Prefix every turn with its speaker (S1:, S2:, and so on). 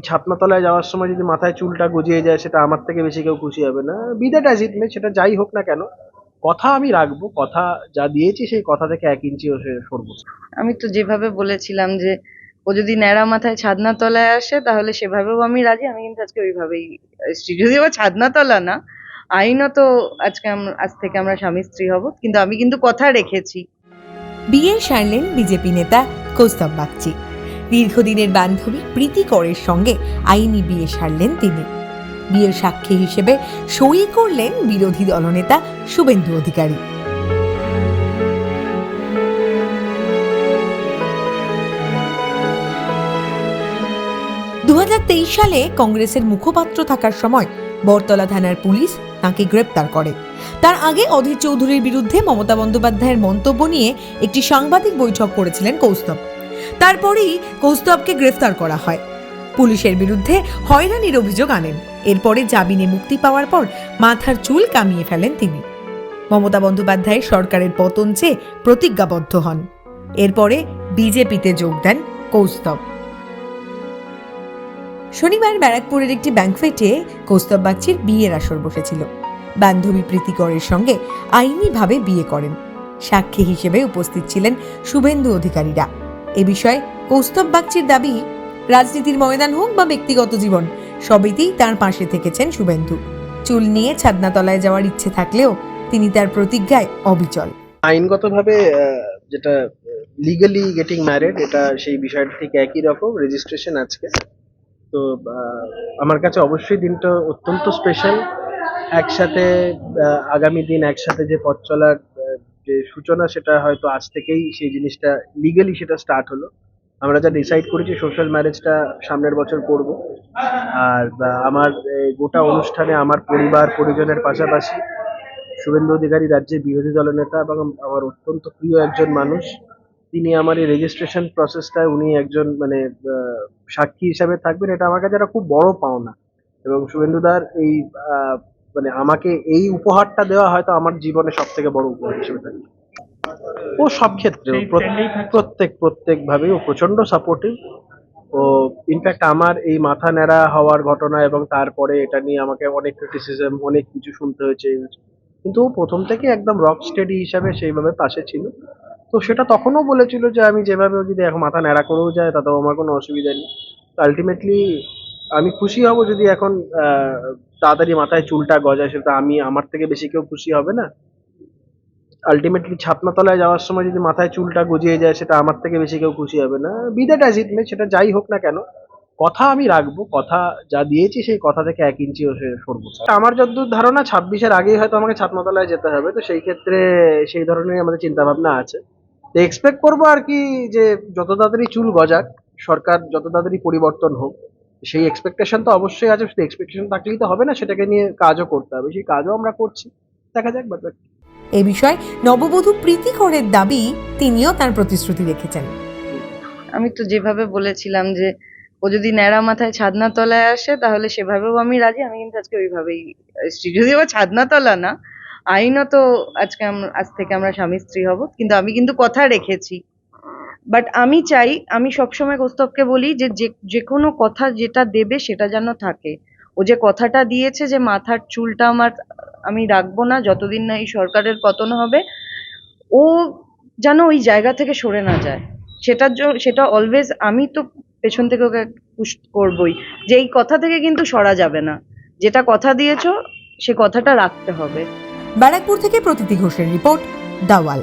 S1: ছাতনাতলায় যাওয়ার সময় যদি মাথায় চুলটা গজিয়ে যায় সেটা আমার থেকে বেশি কেউ খুশি হবে না। বিদেট অ্যাজ ইট সেটা যাই হোক না কেন। কথা আমি রাখব কথা যা দিয়েছি সেই কথা থেকে এক ইঞ্চিও সরবো।
S2: আমি তো যেভাবে বলেছিলাম যে ও যদি ন্যাড়া মাথায় ছাদনা তলায় আসে তাহলে সেভাবেও আমি রাজি। আমি কিন্তু আজকে ওইভাবেই এসেছি যদিও বা ছাদনা তলা না। আইনত আজকে আম- আজ থেকে আমরা স্বামী স্ত্রী হব কিন্তু আমি কিন্তু কথা রেখেছি।
S3: বিয়ে সারলেন বিজেপি নেতা কৌস্তব বাগচি। দীর্ঘদিনের বান্ধবী প্রীতি করের সঙ্গে আইনি বিয়ে সারলেন তিনি। বিয়ের সাক্ষী হিসেবে সই করলেন বিরোধী দলনেতা শুভেন্দু অধিকারী। দু হাজার তেইশ সালে কংগ্রেসের মুখপাত্র থাকার সময় বরতলা থানার পুলিশ তাকে গ্রেপ্তার করে। তার আগে অধীর চৌধুরীর বিরুদ্ধে মমতা বন্দ্যোপাধ্যায়ের মন্তব্য নিয়ে একটি সাংবাদিক বৈঠক করেছিলেন কৌস্তব। তারপরেই কৌস্তবকে গ্রেফতার করা হয়। পুলিশের বিরুদ্ধে হয়রানির অভিযোগ আনেন। এরপরে জামিনে মুক্তি পাওয়ার পর মাথার চুল কামিয়ে ফেলেন তিনি। মমতা বন্দ্যোপাধ্যায় সরকারের পতন চেয়ে প্রতিজ্ঞাবদ্ধ হন। এরপরে বিজেপিতে যোগ দেন কৌস্তব। শনিবার ব্যারাকপুরের একটি ব্যাংকফেটে কৌস্তব বাগচির বিয়ের আসর বসেছিল। বান্ধবী প্রীতিকরের সঙ্গে আইনিভাবে বিয়ে করেন। সাক্ষী হিসেবে উপস্থিত ছিলেন শুভেন্দু অধিকারীরা। এ বিষয়ে কৌস্তব বাগচির দাবি, রাজনীতির ময়দান হোক বা ব্যক্তিগত জীবন, সবেতেই তার পাশে থেকেছেন শুভেন্দু। চুল নিয়ে ছাদনাতলায় যাওয়ার ইচ্ছে থাকলেও তিনি তার প্রতিজ্ঞায় অবিচল।
S1: আইনগতভাবে যেটা লিগালি গেটিং ম্যারিড এটা সেই বিষয়টা ঠিক একই রকম রেজিস্ট্রেশন আজকে। তো আমার কাছে অবশ্যই দিনটা অত্যন্ত স্পেশাল একসাথে আগামী দিন একসাথে যে পথ চলার যে সূচনা সেটা হয়তো আজ থেকেই সেই জিনিসটা লিগালি সেটা স্টার্ট হলো। আমরা যা ডিসাইড করেছি সোশ্যাল ম্যারেজটা সামনের বছর করব। আর আমার গোটা অনুষ্ঠানে আমার পরিবার, পরিজনের পাশাপাশি শুভেন্দু অধিকারী রাজ্যের বিরোধী দলনেতা এবং আমার অত্যন্ত প্রিয় একজন মানুষ, তিনি আমার এই রেজিস্ট্রেশন প্রসেসটায় উনি একজন মানে সাক্ষী হিসাবে থাকবেন। এটা আমার কাছে একটা খুব বড় পাওনা। এবং শুভেন্দুদার এই মানে আমাকে এই উপহারটা দেওয়া হয়তো আমার জীবনে সব থেকে বড় উপহার হিসেবে থাকবে ও সব ক্ষেত্রে প্রত্যেক- প্রত্যেক প্রত্যেক ভাবেই ও প্রচণ্ড সাপোর্টিভ ও ইনফ্যাক্ট আমার এই মাথা ন্যাড়া হওয়ার ঘটনা এবং তারপরে এটা নিয়ে আমাকে অনেক ক্রিটিসিজম অনেক কিছু শুনতে হয়েছে। এই কিন্তু ও প্রথম থেকে একদম রক স্টেডি হিসাবে সেইভাবে পাশে ছিল। তো সেটা তখনও বলেছিল যে আমি যেভাবে যদি এখন মাথা ন্যাড়া করেও যায় তাতেও আমার কোনো অসুবিধা নেই। আলটিমেটলি আমি খুশি হব যদি এখন তাড়াতাড়ি মাথায় চুলটা গজায় সেটা আমি, আমার থেকে বেশি কেউ খুশি হবে না। আলটিমেটলি ছাতনাতলায় যাওয়ার সময় যদি মাথায় চুলটা গজিয়ে যায় সেটা আমার থেকে বেশি কেউ খুশি হবে না। বিদেট অ্যাজ ইট সেটা যাই হোক না কেন, কথা আমি রাখব, কথা যা দিয়েছি সেই কথা থেকে এক ইঞ্চি সরবো। আমার যতদূর ধারণা, ছাব্বিশের আগেই হয়তো আমাকে ছাতনাতলায় যেতে হবে, তো সেই ক্ষেত্রে সেই ধরনের আমাদের চিন্তা ভাবনা আছে। তো এক্সপেক্ট করব আর কি যে যত তাড়াতাড়ি চুল গজাক, সরকার যত তাড়াতাড়ি পরিবর্তন হোক সেই এক্সপেকটেশন তো অবশ্যই আছে সেই এক্সপেকটেশন থাকলেই তো হবে না সেটাকে নিয়ে কাজও করতে হবে সেই কাজও আমরা করছি দেখা যাক বাদ।
S3: এ বিষয়ে নববধূ প্রীতি করের দাবি তিনিও তার প্রতিশ্রুতি রেখেছেন
S2: আমি তো যেভাবে বলেছিলাম যে ও যদি ন্যাড়া মাথায় ছাদনা তলায় আসে তাহলে সেভাবেও আমি রাজি আমি কিন্তু আজকে ওইভাবেই এসেছি যদিও বা ছাদনা তলা না আইনত আজকে আম- আজ থেকে আমরা স্বামী স্ত্রী হব কিন্তু আমি কিন্তু কথা রেখেছি বাট আমি চাই, আমি সবসময় কৌস্তবকে বলি যে, যে- কোনো কথা যেটা দেবে সেটা যেন থাকে। ও যে কথাটা দিয়েছে যে মাথার চুলটা আমার, আমি রাখব না যতদিন না এই সরকারের পতন হবে, ও যেন ওই জায়গা থেকে সরে না যায়। সেটার জন্য সেটা অলওয়েজ আমি তো পেছন থেকে ওকে পুশ করবই। যে এই কথা থেকে কিন্তু সরা যাবে না। যেটা কথা দিয়েছ, সে কথাটা রাখতে হবে।
S3: ব্যারাকপুর থেকে প্রতীতি ঘোষের রিপোর্ট, দাওয়াল।